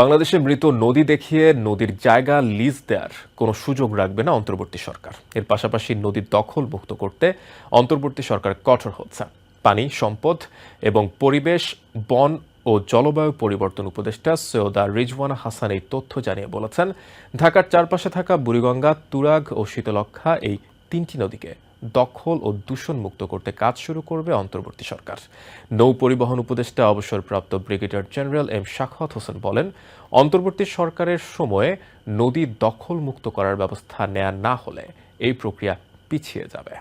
বাংলাদেশে মৃত নদী দেখিয়ে নদীর জায়গা লিজ দেওয়ার কোনো সুযোগ রাখবে না অন্তর্বর্তী সরকার। এর পাশাপাশি নদীর দখল মুক্ত করতে অন্তর্বর্তী সরকার কঠোর হচ্ছে। পানি, সম্পদ এবং পরিবেশ, বন ও জলবায়ু পরিবর্তন উপদেষ্টা সৈয়দা রিজওয়ানা হাসান এই তথ্য জানিয়ে বলেছেন, ঢাকার চারপাশে থাকা বুড়িগঙ্গা, তুরাগ ও শীতলক্ষা এই তিনটি নদীকে দখল ও দূষণ মুক্ত করতে কাজ শুরু করবে অন্তর্বর্তী সরকার। নৌ পরিবহন উপদেষ্টা, অবসরপ্রাপ্ত ব্রিগেডিয়ার জেনারেল এম শাখাত হোসেন বলেন, অন্তর্বর্তী সরকারের সময়ে নদী দখল মুক্ত করার ব্যবস্থা নেয়া না হলে এই প্রক্রিয়া পিছিয়ে যাবে।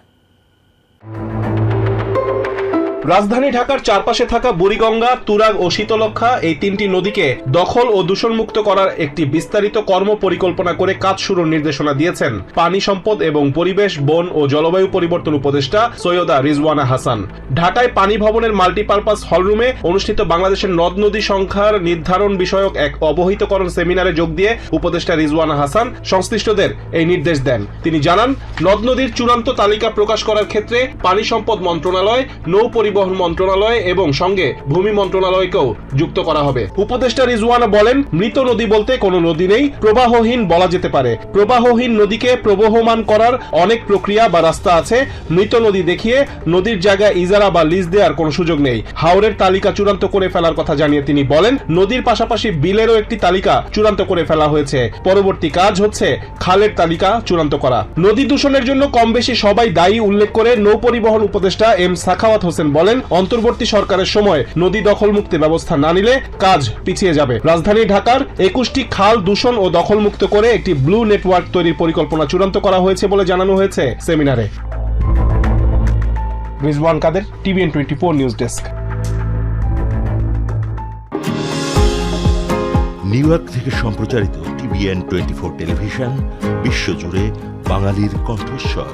রাজধানী ঢাকার চারপাশে থাকা বুড়িগঙ্গা, তুরাগ ও শীতলক্ষা এই তিনটি নদীকে দখল ও দূষণমুক্ত করার একটি বিস্তারিত কর্ম পরিকল্পনা করে কাজ শুরুর নির্দেশনা দিয়েছেন পানি সম্পদ এবং পরিবেশ, বন ও জলবায়ু পরিবর্তন উপদেষ্টা সৈয়দা রিজওয়ানা হাসান। ঢাকায় পানি ভবনের মাল্টিপারপাস হলরুমে অনুষ্ঠিত বাংলাদেশের নদ নদী সংখ্যার নির্ধারণ বিষয়ক এক অবহিতকরণ সেমিনারে যোগ দিয়ে উপদেষ্টা রিজওয়ানা হাসান সংশ্লিষ্টদের এই নির্দেশ দেন। তিনি জানান, নদ নদীর চূড়ান্ত তালিকা প্রকাশ করার ক্ষেত্রে পানি সম্পদ মন্ত্রণালয় নৌ পরিবহন মন্ত্রণালয় এবং সঙ্গে ভূমি মন্ত্রণালয়কেও যুক্ত করা হবে। উপদেষ্টা রিজওয়ানা বলেন, মৃত নদী বলতে কোনো নদী নেই, প্রবাহহীন বলা যেতে পারে। প্রবাহহীন নদীকে প্রবহমান করার অনেক প্রক্রিয়া বা রাস্তা আছে। মৃত নদী দেখিয়ে নদীর জায়গা ইজারা বা লিজ দেওয়ার কোনো সুযোগ নেই। হাওরের তালিকা চূড়ান্ত করে ফেলার কথা জানিয়ে তিনি বলেন, নদীর পাশাপাশি বিলেরও একটি তালিকা চূড়ান্ত করে ফেলা হয়েছে। পরবর্তী কাজ হচ্ছে খালের তালিকা চূড়ান্ত করা। নদী দূষণের জন্য কম বেশি সবাই দায়ী উল্লেখ করে নৌ পরিবহন উপদেষ্টা এম সাখাওয়াত হোসেন বলেন অন্তর্বর্তী সরকারের সময় নদী দখল মুক্তি ব্যবস্থা না নিলে কাজ পিছিয়ে যাবে। রাজধানী ঢাকার একুশটি খাল দূষণ ও দখল মুক্ত করে একটি ব্লু নেটওয়ার্ক তৈরির পরিকল্পনা চূড়ান্ত করা হয়েছে বলে জানানো হয়েছে সেমিনারে। Rizwan Kader, TVN twenty four news desk. New York থেকে সম্প্রচারিত টিভিএন টোয়েন্টি ফোর টেলিভিশন, বিশ্বজুড়ে বাঙালির কণ্ঠস্বর।